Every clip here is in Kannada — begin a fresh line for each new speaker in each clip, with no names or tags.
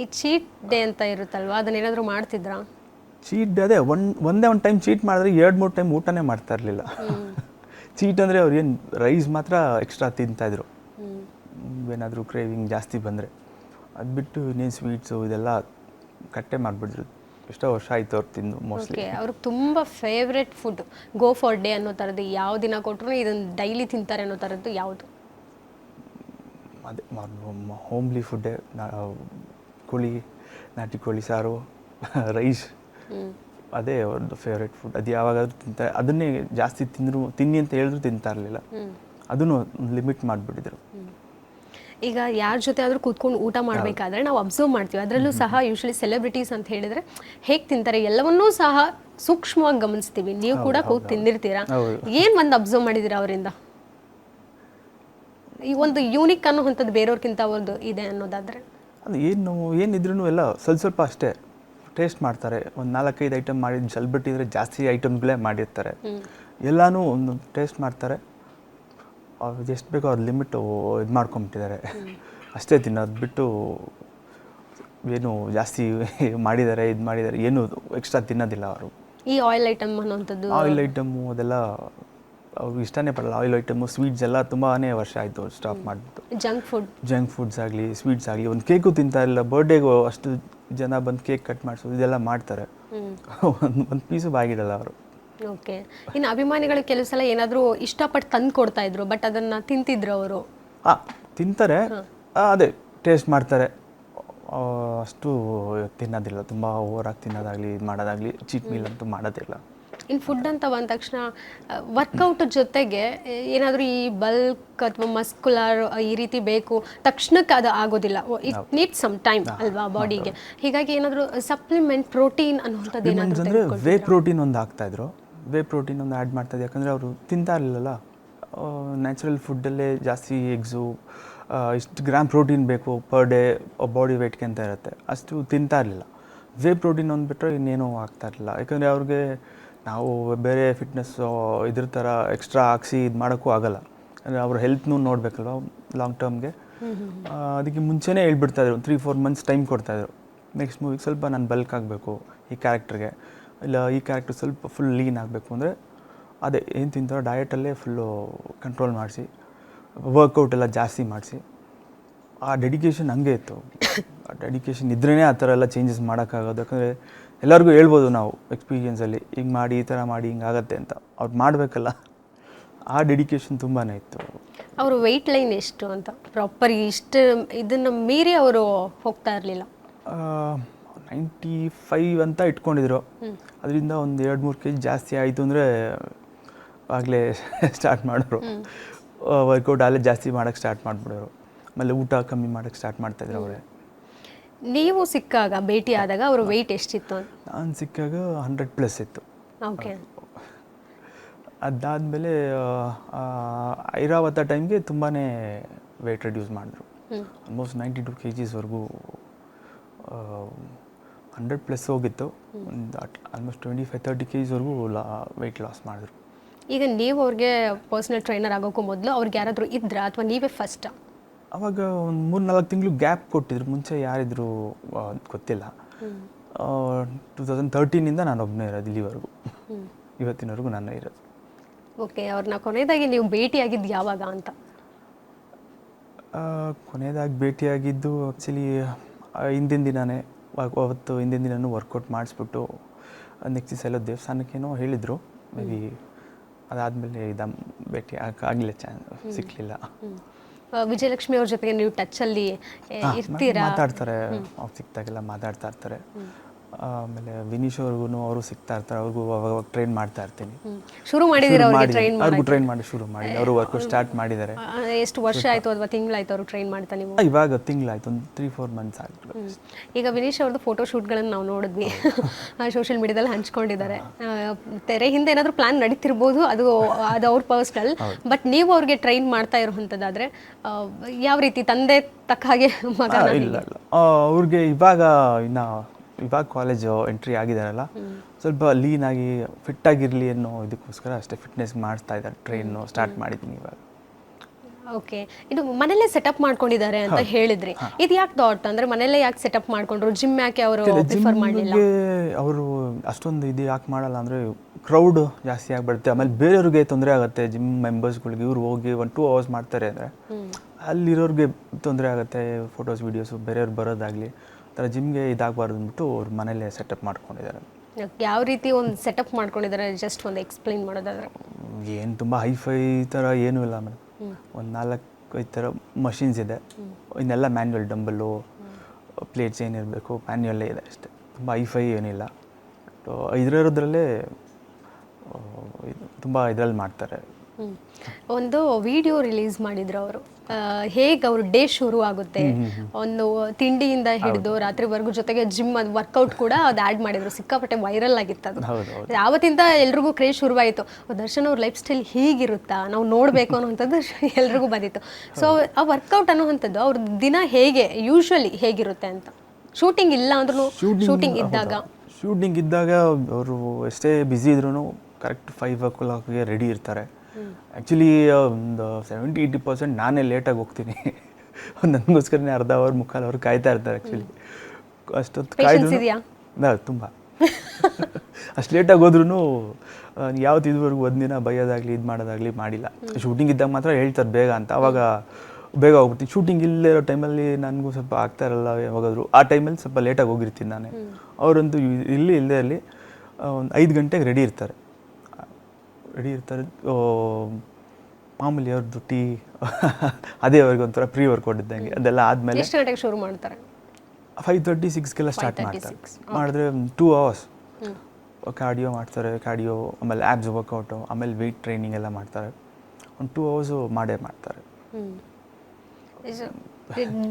ಈ ಚೀಟ್ ಡೇ ಅಂತ ಇರುತ್ತಲ್ವಾ? ಅದನ್ನೇನಾದರೂ ಮಾಡ್ತಿದ್ರಾ?
ಚೀಟ್ ಅದೇ ಒಂದು ಒಂದೇ ಒಂದು ಟೈಮ್ ಚೀಟ್ ಮಾಡಿದ್ರೆ ಎರಡು ಮೂರು ಟೈಮ್ ಊಟನೇ ಮಾಡ್ತಾ ಇರಲಿಲ್ಲ. ಚೀಟ್ ಅಂದರೆ ಅವ್ರು ಏನು ರೈಸ್ ಮಾತ್ರ ಎಕ್ಸ್ಟ್ರಾ ತಿಂತಾಯಿದ್ರು ಏನಾದರೂ ಕ್ರೇವಿಂಗ್ ಜಾಸ್ತಿ ಬಂದರೆ. ಅದು ಬಿಟ್ಟು ಇನ್ನೇನು ಸ್ವೀಟ್ಸು ಇದೆಲ್ಲ ಕಟ್ಟೆ ಮಾಡಿಬಿಟ್ರು ಎಷ್ಟೋ ವರ್ಷ ಆಯಿತು ಅವ್ರು ತಿಂದು ಮೋಸ್ಟ್ಲಿ
ಅವ್ರಿಗೆ ತುಂಬ favourite food go for day ಅನ್ನೋ ಥರದ್ದು ಯಾವ ದಿನ ಕೊಟ್ಟರು ಇದನ್ನು ಡೈಲಿ ತಿಂತಾರೆ ಅನ್ನೋ ಥರದ್ದು ಯಾವುದು?
ಅದೇ ಹೋಮ್ಲಿ ಫುಡ್ಡೇ ಕೋಳಿ ನಾಟಿ ಕೋಳಿ ಸಾರು ರೈಸ್ ಅದೇ ಅವ್ರದ್ದು ಫೇವ್ರೆಟ್ ಫುಡ್ ಅದು ಯಾವಾಗಾದ್ರೂ ತಿಂತಾರೆ. ಅದನ್ನೇ ಜಾಸ್ತಿ ತಿಂದ್ರು ತಿನ್ನಿ ಅಂತ ಹೇಳಿದ್ರು ತಿಂತಾ ಇರಲಿಲ್ಲ. ಅದನ್ನು ಲಿಮಿಟ್ ಮಾಡಿಬಿಟ್ಟಿದ್ರು.
ಈಗ ಯಾರ ಜೊತೆ ಆದರೂ ಕೂತ್ಕೊಂಡು ಊಟ ಮಾಡಬೇಕಾದ್ರೆ ನಾವು ಅಬ್ಸರ್ವ್ ಮಾಡ್ತೀವಿ. ಅದರಲ್ಲೂ ಸಹ ಯೂಶಲಿ ಸೆಲೆಬ್ರಿಟೀಸ್ ಅಂತ ಹೇಳಿದ್ರೆ ಹೇಗೆ ತಿಂತಾರೆ ಎಲ್ಲವನ್ನೂ ಸಹ ಸೂಕ್ಷ್ಮವಾಗಿ ಗಮನಿಸ್ತೀವಿ. ನೀವು ಕೂಡ ಹೋಗಿ ತಿಂದಿರ್ತೀರಾ. ಏನು ಒಂದು ಅಬ್ಸರ್ವ್ ಮಾಡಿದ್ದೀರಾ ಅವರಿಂದ? ಈ ಒಂದು ಯೂನಿಕ್ ಅನ್ನೋವಂಥದ್ದು ಬೇರೆಯವ್ರಿಗಿಂತ ಒಂದು ಇದೆ ಅನ್ನೋದಾದ್ರೆ?
ಅದು ಏನು ಏನಿದ್ರೂ ಎಲ್ಲ ಸ್ವಲ್ಪ ಸ್ವಲ್ಪ ಅಷ್ಟೇ ಟೇಸ್ಟ್ ಮಾಡ್ತಾರೆ. ಒಂದು ನಾಲ್ಕೈದು ಐಟಮ್ ಮಾಡಿ ಜಲ್ಬಿಟ್ಟಿದ್ರೆ ಜಾಸ್ತಿ ಐಟಮ್ಗಳೇ ಮಾಡಿರ್ತಾರೆ. ಎಲ್ಲನೂ ಒಂದು ಟೇಸ್ಟ್ ಮಾಡ್ತಾರೆ. ಅವ್ರು ಎಷ್ಟು ಬೇಕೋ ಅವ್ರ ಲಿಮಿಟು ಇದು ಮಾಡ್ಕೊಂಬಿಟ್ಟಿದ್ದಾರೆ. ಅಷ್ಟೇ ತಿನ್ನೋದು ಬಿಟ್ಟು ಏನು ಜಾಸ್ತಿ ಮಾಡಿದ್ದಾರೆ ಇದು ಮಾಡಿದ್ದಾರೆ ಏನು ಎಕ್ಸ್ಟ್ರಾ ತಿನ್ನೋದಿಲ್ಲ ಅವರು.
ಈ ಆಯಿಲ್ ಐಟಮ್ ಅನ್ನೋಂಥದ್ದು
ಆಯಿಲ್ ಐಟಮು ಅದೆಲ್ಲ ಅವ್ರಿಗೆ ಇಷ್ಟನೇ ಪಡಲ್ಲ. ಆಯಿಲ್ ಐಟಮು ಸ್ವೀಟ್ಸ್ ಎಲ್ಲ ತುಂಬಾ ವರ್ಷ ಆಯಿತು ಸ್ಟಾಪ್ ಮಾಡಿಬಿಟ್ಟು.
ಜಂಕ್ ಫುಡ್
ಜಂಕ್ ಫುಡ್ಸ್ ಆಗಲಿ ಸ್ವೀಟ್ಸ್ ಆಗಲಿ ಒಂದು ಕೇಕು ತಿಂತಾ ಇಲ್ಲ ಬರ್ಡೇಗೂ ಅಷ್ಟು ಜನ ಬಂದು ಕೇಕ್ ಕಟ್ ಮಾಡಿಸೋದು ಇದೆಲ್ಲ ಮಾಡ್ತಾರೆ. ಒಂದು ಒಂದು ಪೀಸು ಬಾಗಿಡಲ್ಲ ಅವರು.
ಓಕೆ ಇನ್ನು ಅಭಿಮಾನಿಗಳು ಕೆಲವು ಸಲ ಏನಾದರೂ ಇಷ್ಟಪಟ್ಟು ತಂದು ಕೊಡ್ತಾ ಇದ್ರು ಬಟ್ ಅದನ್ನು ತಿಂತಿದ್ರು ಅವರು.
ಹಾಂ. ತಿಂತಾರೆ ಅದೇ ಟೇಸ್ಟ್ ಮಾಡ್ತಾರೆ. ಅಷ್ಟು ತಿನ್ನೋದಿಲ್ಲ. ತುಂಬ ಓವರಾಗಿ ತಿನ್ನೋದಾಗಲಿ ಇದು ಮಾಡೋದಾಗಲಿ ಚೀಟ್ ಮೀಲ್ ಅಂತೂ ಮಾಡೋದಿಲ್ಲ.
ಇನ್ನು ಫುಡ್ ಅಂತ ಬಂದ ತಕ್ಷಣ ವರ್ಕೌಟ್ ಜೊತೆಗೆ ಏನಾದರೂ ಈ ಬಲ್ಕ್ ಅಥವಾ ಮಸ್ಕುಲರ್ ಈ ರೀತಿ ಬೇಕು ತಕ್ಷಣಕ್ಕೆ ಅದು ಆಗೋದಿಲ್ಲ. ಇಟ್ ನೀಡ್ ಸಮ್ ಟೈಮ್ ಅಲ್ವಾ ಬಾಡಿಗೆ ಹೀಗಾಗಿ ಏನಾದರೂ ಸಪ್ಲಿಮೆಂಟ್ ಪ್ರೋಟೀನ್ ಅನ್ನುವಂಥದ್ದು ಏನಾದರೂ
ವೇ ಪ್ರೋಟೀನ್ ಒಂದು ಹಾಕ್ತಾಯಿದ್ರು ವೇ ಪ್ರೋಟೀನ್ ಒಂದು ಆ್ಯಡ್ ಮಾಡ್ತಾಯಿದ್ರು ಯಾಕಂದರೆ ಅವರು ತಿಂತಾ ಇರಲಿಲ್ಲಲ್ಲ. ನ್ಯಾಚುರಲ್ ಫುಡ್ಡಲ್ಲೇ ಜಾಸ್ತಿ ಎಗ್ಸು ಇಷ್ಟು ಗ್ರಾಮ್ ಪ್ರೋಟೀನ್ ಬೇಕು ಪರ್ ಡೇ ಬಾಡಿ ವೇಟ್ಗೆ ಅಂತ ಇರುತ್ತೆ. ಅಷ್ಟು ತಿಂತಾ ಇರಲಿಲ್ಲ. ವೇ ಪ್ರೋಟೀನ್ ಅಂದ್ಬಿಟ್ರೆ ಇನ್ನೇನೂ ಆಗ್ತಾ ಇರಲಿಲ್ಲ. ಯಾಕಂದರೆ ಅವ್ರಿಗೆ ನಾವು ಬೇರೆ ಫಿಟ್ನೆಸ್ಸು ಇದ್ರ ಥರ ಎಕ್ಸ್ಟ್ರಾ ಹಾಕ್ಸಿ ಇದು ಮಾಡೋಕ್ಕೂ ಆಗಲ್ಲ. ಅಂದರೆ ಅವ್ರ ಹೆಲ್ತ್ನೂ ನೋಡಬೇಕಲ್ವ ಲಾಂಗ್ ಟರ್ಮ್ಗೆ ಅದಕ್ಕೆ ಮುಂಚೆನೇ ಹೇಳ್ಬಿಡ್ತಾಯಿದ್ರು ತ್ರೀ ಫೋರ್ ಮಂತ್ಸ್ ಟೈಮ್ ಕೊಡ್ತಾಯಿದ್ರು ನೆಕ್ಸ್ಟ್ ಮೂವಿಗೆ ಸ್ವಲ್ಪ ನಾನು ಬಲ್ಕ್ ಆಗಬೇಕು ಈ ಕ್ಯಾರೆಕ್ಟರ್ಗೆ ಇಲ್ಲ, ಈ ಕ್ಯಾರೆಕ್ಟರ್ ಸ್ವಲ್ಪ ಫುಲ್ ಲೀನ್ ಆಗಬೇಕು ಅಂದರೆ ಅದೇ ಏನು ತಿಂತಾರೋ ಡಯಟಲ್ಲೇ ಫುಲ್ಲು ಕಂಟ್ರೋಲ್ ಮಾಡಿಸಿ ವರ್ಕೌಟ್ ಎಲ್ಲ ಜಾಸ್ತಿ ಮಾಡಿಸಿ. ಆ ಡೆಡಿಕೇಶನ್ ಹಂಗೆ ಇತ್ತು. ಆ ಡೆಡಿಕೇಶನ್ ಇದ್ರೇ ಆ ಥರ ಎಲ್ಲ ಚೇಂಜಸ್ ಮಾಡೋಕ್ಕಾಗೋದು. ಯಾಕಂದರೆ ಎಲ್ಲರಿಗೂ ಹೇಳ್ಬೋದು ನಾವು ಎಕ್ಸ್ಪೀರಿಯೆನ್ಸಲ್ಲಿ ಹಿಂಗೆ ಮಾಡಿ ಈ ಥರ ಮಾಡಿ ಹಿಂಗೆ ಆಗತ್ತೆ ಅಂತ. ಅವ್ರು ಮಾಡಬೇಕಲ್ಲ. ಆ ಡೆಡಿಕೇಶನ್ ತುಂಬಾ ಇತ್ತು.
ಅವರು ವೆಯ್ಟ್ ಲೈನ್ ಎಷ್ಟು ಅಂತ ಪ್ರಾಪರ್ ಇಷ್ಟು ಇದನ್ನು ಮೀರಿ ಅವರು ಹೋಗ್ತಾ ಇರಲಿಲ್ಲ.
ನೈಂಟಿ ಫೈವ್ ಅಂತ ಇಟ್ಕೊಂಡಿದ್ರು. ಅದರಿಂದ ಒಂದು ಎರಡು ಮೂರು ಕೆ ಜಿ ಜಾಸ್ತಿ ಆಯಿತು ಅಂದರೆ ಆಗಲೇ ಸ್ಟಾರ್ಟ್ ಮಾಡೋರು ವರ್ಕೌಟ್ ಅಲ್ಲೇ ಜಾಸ್ತಿ ಮಾಡೋಕ್ಕೆ ಸ್ಟಾರ್ಟ್ ಮಾಡಿಬಿಡೋರು. ಆಮೇಲೆ ಊಟ ಕಮ್ಮಿ ಮಾಡೋಕ್ಕೆ ಸ್ಟಾರ್ಟ್ ಮಾಡ್ತಾಯಿದ್ರು ಅವರೇ.
ನೀವು ಸಿಕ್ಕಾಗ ಭೇಟಿ ಆದಾಗ ಅವರು ವೆಯ್ಟ್ ಎಷ್ಟಿತ್ತು ಅಂತ?
ನಾನು ಸಿಕ್ಕಾಗ ಹಂಡ್ರೆಡ್ ಪ್ಲಸ್ ಇತ್ತು.
ಓಕೆ
ಅದಾದಮೇಲೆ ಐರಾವತ ಟೈಮ್ಗೆ ತುಂಬಾ ವೆಯ್ಟ್ ರೆಡ್ಯೂಸ್ ಮಾಡಿದ್ರು. ಆಲ್ಮೋಸ್ಟ್ ನೈಂಟಿ ಟು ಕೆ ಜಿಸ್ವರೆಗೂ ಹಂಡ್ರೆಡ್ ಪ್ಲಸ್ ಹೋಗಿತ್ತು. ಒಂದು almost twenty five thirty K ಜಿಸ್ವರೆಗೂ ಲಾ ವೆಯ್ಟ್ ಲಾಸ್ ಮಾಡಿದ್ರು.
ಈಗ ನೀವು ಅವ್ರಿಗೆ ಪರ್ಸನಲ್ ಟ್ರೈನರ್ ಆಗೋಕ್ಕೂ ಮೊದಲು ಅವ್ರಿಗೆ ಯಾರಾದರೂ ಇದ್ರಾ ಅಥವಾ ನೀವೇ ಫಸ್ಟ್
ಅವಾಗ ಒಂದು ಮೂರು ನಾಲ್ಕು ತಿಂಗಳು ಗ್ಯಾಪ್ ಕೊಟ್ಟಿದ್ರು. ಮುಂಚೆ ಯಾರಿದ್ರು ಗೊತ್ತಿಲ್ಲ. ಟೂ ತೌಸಂಡ್ ತರ್ಟೀನಿಂದ ನಾನು ಒಬ್ಬನೇ ಇರೋದು ಇಲ್ಲಿವರೆಗೂ. ಇವತ್ತಿನವರೆಗೂ ನಾನು ಇರೋದು.
ಓಕೆ ಅವ್ರನ್ನ ಕೊನೆಯದಾಗಿ ನೀವು ಭೇಟಿಯಾಗಿದ್ದು ಯಾವಾಗ ಅಂತ?
ಕೊನೆಯದಾಗಿ ಭೇಟಿಯಾಗಿದ್ದು ಆ್ಯಕ್ಚುಲಿ ಹಿಂದಿನ ದಿನವೇ ಅವತ್ತು ಹಿಂದಿನ ದಿನವೂ ವರ್ಕೌಟ್ ಮಾಡಿಸ್ಬಿಟ್ಟು ನೆಕ್ಸ್ಟ್ ದಿವಸ ಎಲ್ಲ ದೇವಸ್ಥಾನಕ್ಕೇನೋ ಹೇಳಿದರು. ಮೇ ಬಿ ಅದಾದಮೇಲೆ ಇದು ಭೇಟಿ ಆಗಲಿಲ್ಲ ಚಾನ್ ಸಿಕ್ಕಲಿಲ್ಲ
ವಿಜಯಲಕ್ಷ್ಮಿ ಅವ್ರ ಜೊತೆಗೆ ನೀವು ಟಚ್ ಅಲ್ಲಿ ಇರ್ತೀರಾ?
ಮಾತಾಡ್ತಾರೆ. ಸಿಕ್ತಾಗೆಲ್ಲ ಮಾತಾಡ್ತಾ ಇರ್ತಾರೆ. ಆಮೇಲೆ ವಿನೀಶ್ ಅವ್ರಿಗೂ ಅವರು ಸಿಗ್ತಾ ಇರ್ತಾರೆ ಅವ್ರಿಗೂ ಅವಾಗ ಟ್ರೈನ್ ಮಾಡ್ತಾ ಇರ್ತೀನಿ.
ಶುರು ಮಾಡಿದ್ದೀರಾ ಅವ್ರಿಗೆ ಟ್ರೈನ್
ಅವ್ರಿಗೂ ಟ್ರೈನ್ ಮಾಡಿ ಶುರು ಮಾಡಿ. ಅವರು ವರ್ಕ್ ಸ್ಟಾರ್ಟ್ ಮಾಡಿದ್ದಾರೆ.
ಎಷ್ಟು ವರ್ಷ ಆಯಿತು ಅಥವಾ ತಿಂಗಳಾಯ್ತು ಅವರು ಟ್ರೈನ್ ಮಾಡ್ತಾ ನೀವು?
ಇವಾಗ ತಿಂಗಳಾಯ್ತು ಒಂದು ತ್ರೀ ಫೋರ್ ಮಂತ್ಸ್ ಆಯಿತು
ಈಗ ವಿನೀಶ್ ಅವ್ರದ್ದು ಫೋಟೋ ಶೂಟ್ಗಳನ್ನು ನಾವು ನೋಡಿದ್ವಿ. ಸೋಷಿಯಲ್ ಮೀಡಿಯಾದಲ್ಲಿ ಹಂಚ್ಕೊಂಡಿದ್ದಾರೆ. ತೆರೆ ಹಿಂದೆ ಏನಾದರೂ ಪ್ಲಾನ್ ನಡೀತಿರ್ಬೋದು ಅದು ಅದು ಅವ್ರ ಪರ್ಸ್ನಲ್ ಬಟ್ ನೀವು ಅವ್ರಿಗೆ ಟ್ರೈನ್ ಮಾಡ್ತಾ ಇರುವಂಥದ್ದಾದರೆ ಯಾವ ರೀತಿ ತಂದೆ ತಕ್ಕ ಹಾಗೆ ಮಗ
ಇಲ್ಲ ಅವ್ರಿಗೆ ಇವಾಗ ಇನ್ನು ಇವಾಗ ಕಾಲೇಜು ಎಂಟ್ರಿ ಆಗಿದಾರಲ್ಲ ಸ್ವಲ್ಪ ಲೀನ್ ಆಗಿ ಫಿಟ್ ಆಗಿರಲಿ ಅನ್ನೋ ಇದಕ್ಕೋಸ್ಕರ ಅಷ್ಟೇ ಫಿಟ್ನೆಸ್ ಮಾಡಿಸ್ತಾ ಇದ್ದಾರೆ ಟ್ರೈನ್ ಸ್ಟಾರ್ಟ್ ಮಾಡಿದ್ದೀನಿ ಇವಾಗ.
ಓಕೆ ಇದು ಮನೇಲೆ ಸೆಟಪ್ ಮಾಡ್ಕೊಂಡಿದ್ದಾರೆ ಅಂತ ಹೇಳಿದ್ರಿ. ಇದು ಯಾಕೆ ಥಾಟ್ ಅಂದ್ರೆ ಮನೆಯಲ್ಲೇ ಯಾಕೆ ಸೆಟಪ್ ಮಾಡ್ಕೊಂಡ್ರು? ಜಿಮ್ ಯಾಕೆ ಅವರು ಪ್ರಿಫರ್ ಮಾಡಲಿಲ್ಲ?
ಅವರು ಅಷ್ಟೊಂದು ಇದು ಯಾಕೆ ಮಾಡಲ್ಲ ಅಂದ್ರೆ ಕ್ರೌಡ್ ಜಾಸ್ತಿ ಆಗಿಬಿಡುತ್ತೆ. ಆಮೇಲೆ ಬೇರೆಯವ್ರಿಗೆ ತೊಂದರೆ ಆಗುತ್ತೆ. ಜಿಮ್ ಮೆಂಬರ್ಸ್ಗಳಿಗೆ ಇವ್ರು ಹೋಗಿ ಒಂದು ಟೂ ಅವರ್ಸ್ ಮಾಡ್ತಾರೆ ಅಂದರೆ ಅಲ್ಲಿರೋರಿಗೆ ತೊಂದರೆ ಆಗುತ್ತೆ. ಫೋಟೋಸ್ ವೀಡಿಯೋಸು ಬೇರೆಯವ್ರು ಬರೋದಾಗಲಿ. ಥರ ಜಿಮ್ಗೆ ಇದಾಗಬಾರ್ದು ಅಂದ್ಬಿಟ್ಟು ಅವ್ರ ಮನೇಲೆ ಸೆಟಪ್ ಮಾಡ್ಕೊಂಡಿದ್ದಾರೆ.
ಯಾವ ರೀತಿ ಒಂದು ಸೆಟಪ್ ಮಾಡ್ಕೊಂಡಿದ್ದಾರೆ ಜಸ್ಟ್ ಒಂದು ಎಕ್ಸ್ಪ್ಲೈನ್ ಮಾಡೋದಾದ್ರೆ?
ಏನು ತುಂಬ ಹೈಫೈ ಥರ ಏನೂ ಇಲ್ಲ ಮೇಡಮ್ ಒಂದು ನಾಲ್ಕು ಐದು ಥರ ಮಷಿನ್ಸ್ ಇದೆ. ಇನ್ನೆಲ್ಲ ಮ್ಯಾನ್ಯುವಲ್ ಡಂಬಲ್ಲು ಪ್ಲೇಟ್ಸ್ ಏನಿರಬೇಕು ಮ್ಯಾನ್ಯುವಲ್ಲೇ ಇದೆ ಅಷ್ಟೇ. ತುಂಬ ಹೈಫೈ ಏನಿಲ್ಲ ಇದರದ್ರಲ್ಲೇ ತುಂಬ ಇದರಲ್ಲಿ ಮಾಡ್ತಾರೆ.
ಒಂದು ವಿಡಿಯೋ ರಿಲೀಸ್ ಮಾಡಿದ್ರು ಅವರು. ಹೇಗೆ ಅವ್ರ ಡೇ ಶುರು ಆಗುತ್ತೆ? ಒಂದು ತಿಂಡಿಯಿಂದ ಹಿಡಿದು ರಾತ್ರಿವರೆಗೂ ಜೊತೆಗೆ ಜಿಮ್ ಅದು ವರ್ಕೌಟ್ ಕೂಡ ಅದು ಆ್ಯಡ್ ಮಾಡಿದ್ರು. ಸಿಕ್ಕಾಪಟ್ಟೆ ವೈರಲ್ ಆಗಿತ್ತು ಅದು. ಆವತ್ತಿಂದ ಎಲ್ರಿಗೂ ಕ್ರೇಜ್ ಶುರುವಾಯಿತು. ದರ್ಶನ್ ಅವ್ರ ಲೈಫ್ ಸ್ಟೈಲ್ ಹೀಗಿರುತ್ತಾ? ನಾವು ನೋಡಬೇಕು ಅನ್ನೋಂಥದ್ದು ಎಲ್ರಿಗೂ ಬಂದಿತ್ತು. ಸೊ ಆ ವರ್ಕೌಟ್ ಅನ್ನೋವಂಥದ್ದು ಅವ್ರ ದಿನ ಹೇಗೆ ಯೂಶ್ವಲಿ ಹೇಗಿರುತ್ತೆ ಅಂತ? ಶೂಟಿಂಗ್ ಇಲ್ಲ ಅಂದ್ರೂ ಶೂಟಿಂಗ್ ಇದ್ದಾಗ.
ಶೂಟಿಂಗ್ ಇದ್ದಾಗ ಅವರು ಎಷ್ಟೇ ಬ್ಯುಸಿ ಇದ್ರೂ ಕರೆಕ್ಟ್ ಫೈವ್ ಓ ಕ್ಲಾಕ್ಗೆ ರೆಡಿ ಇರ್ತಾರೆ. ಆ್ಯಕ್ಚುಲಿ ಒಂದು ಸೆವೆಂಟಿ ಏಯ್ಟಿ ಪರ್ಸೆಂಟ್ ನಾನೇ ಲೇಟಾಗಿ ಹೋಗ್ತೀನಿ. ನನಗೋಸ್ಕರನೇ ಅರ್ಧ ಅವರ್ ಮುಕ್ಕಾಲು ಅವ್ರು ಕಾಯ್ತಾ ಇರ್ತಾರೆ ಆ್ಯಕ್ಚುಲಿ ಅಷ್ಟೊತ್ತು ಕಾಯ್ದು? ತುಂಬ. ಅಷ್ಟು ಲೇಟಾಗಿ ಹೋದ್ರೂ ಯಾವ್ದು ಇದುವರೆಗೂ ಒಂದಿನ ಬೈಯೋದಾಗಲಿ ಇದು ಮಾಡೋದಾಗಲಿ ಮಾಡಿಲ್ಲ. ಶೂಟಿಂಗ್ ಇದ್ದಾಗ ಮಾತ್ರ ಹೇಳ್ತಾರೆ ಬೇಗ ಅಂತ. ಅವಾಗ ಬೇಗ ಹೋಗ್ಬಿಡ್ತೀನಿ. ಶೂಟಿಂಗ್ ಇಲ್ಲೇ ಇರೋ ಟೈಮಲ್ಲಿ ನನಗೂ ಸ್ವಲ್ಪ ಆಗ್ತಾ ಇರಲ್ಲ ಯಾವಾಗಾದರೂ. ಆ ಟೈಮಲ್ಲಿ ಸ್ವಲ್ಪ ಲೇಟಾಗಿ ಹೋಗಿರ್ತೀನಿ ನಾನೇ. ಅವರಂತೂ ಇಲ್ಲಿ ಇಲ್ಲದೇ ಅಲ್ಲಿ ಒಂದು ಐದು ಗಂಟೆಗೆ ರೆಡಿ ಇರ್ತಾರೆ. ರೆಡಿ ಇರ್ತಾರೆ. ಮಾಮೂಲಿ ಅವ್ರದ್ದು ಟೀ ಅದೇ ಅವ್ರಿಗೆ ಒಂಥರ ಪ್ರೀ ವರ್ಕೌಟ್ ಇದ್ದಂಗೆ. ಅದೆಲ್ಲ ಆದಮೇಲೆ
ಎಷ್ಟು ಗಂಟೆಗೆ ಶುರು ಮಾಡ್ತಾರೆ?
ಫೈವ್ ತರ್ಟಿ ಸಿಕ್ಸ್ಗೆಲ್ಲ ಸ್ಟಾರ್ಟ್ ಮಾಡ್ತಾರೆ. ಮಾಡಿದ್ರೆ ಟೂ ಅವರ್ಸ್ ಕಾರ್ಡಿಯೋ ಮಾಡ್ತಾರೆ ಕಾರ್ಡಿಯೋ ಆಮೇಲೆ ಆ್ಯಬ್ಸ್ ವರ್ಕೌಟು ಆಮೇಲೆ ವೆಯ್ಟ್ ಟ್ರೈನಿಂಗ್ ಎಲ್ಲ ಮಾಡ್ತಾರೆ. ಒಂದು ಟೂ ಅವರ್ಸು ಮಾಡೇ ಮಾಡ್ತಾರೆ.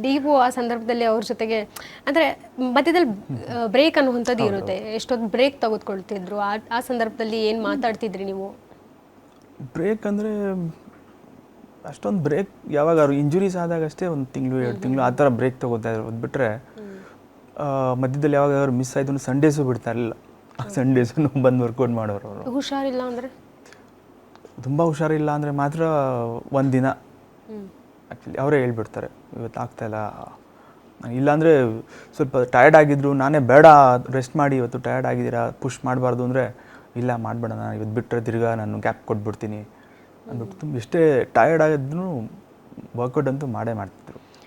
ನೀವು ಆ ಸಂದರ್ಭದಲ್ಲಿ ಅವ್ರ ಜೊತೆಗೆ ಅಂದ್ರೆ ಮಧ್ಯದಲ್ಲಿ ಬ್ರೇಕ್ ಅನ್ನುವಂಥದ್ದು ಇರುತ್ತೆ. ಎಷ್ಟೊಂದು ಬ್ರೇಕ್ ತೆಗೆದುಕೊಳ್ತಿದ್ರು? ಆ ಆ ಸಂದರ್ಭದಲ್ಲಿ ಏನು ಮಾತಾಡ್ತಿದ್ರಿ ನೀವು?
ಬ್ರೇಕ್ ಅಂದರೆ ಅಷ್ಟೊಂದು ಬ್ರೇಕ್ ಯಾವಾಗಾದ್ರು ಇಂಜುರೀಸ್ ಆದಾಗ ಅಷ್ಟೇ ಒಂದು ತಿಂಗಳು ಎರಡು ತಿಂಗಳು ಆ ಥರ ಬ್ರೇಕ್ ತೊಗೋತಾ ಇದ್ರು. ಅದು ಬಿಟ್ಟರೆ ಮಧ್ಯದಲ್ಲಿ ಯಾವಾಗಾದ್ರು ಮಿಸ್ ಆಯ್ತು ಸಂಡೇಸು ಬಿಡ್ತಾ ಇರಲಿಲ್ಲ. ಸಂಡೇಸು ಬಂದು ವರ್ಕೌಟ್ ಮಾಡೋರು ಅವರು.
ಹುಷಾರಿಲ್ಲ ಅಂದರೆ?
ತುಂಬ ಹುಷಾರಿಲ್ಲ ಅಂದರೆ ಮಾತ್ರ ಒಂದು ದಿನ. ಆ್ಯಕ್ಚುಲಿ ಅವರೇ ಹೇಳ್ಬಿಡ್ತಾರೆ ಇವತ್ತು ಆಗ್ತಾಯಿಲ್ಲ ಇಲ್ಲಾಂದರೆ ಸ್ವಲ್ಪ ಟಯರ್ಡ್ ಆಗಿದ್ರು ನಾನೇ ಬೇಡ ರೆಸ್ಟ್ ಮಾಡಿ ಇವತ್ತು ಟಯರ್ಡ್ ಆಗಿದ್ದೀರಾ ಪುಷ್ ಮಾಡಬಾರ್ದು ಅಂದರೆ ಇಲ್ಲ, ಮಾಡಬೇಡ ಇವತ್ತು ಬಿಟ್ಟರೆ ತಿರ್ಗಾ ನಾನು ಗ್ಯಾಪ್ ಕೊಟ್ಬಿಡ್ತೀನಿ. ಅಂದ್ಬಿಟ್ಟು ತುಂಬ, ಎಷ್ಟೇ ಟಯರ್ಡ್ ಆಗಿದ್ರು ವರ್ಕೌಟ್ ಅಂತೂ ಮಾಡೇ ಮಾಡ್ತೀನಿ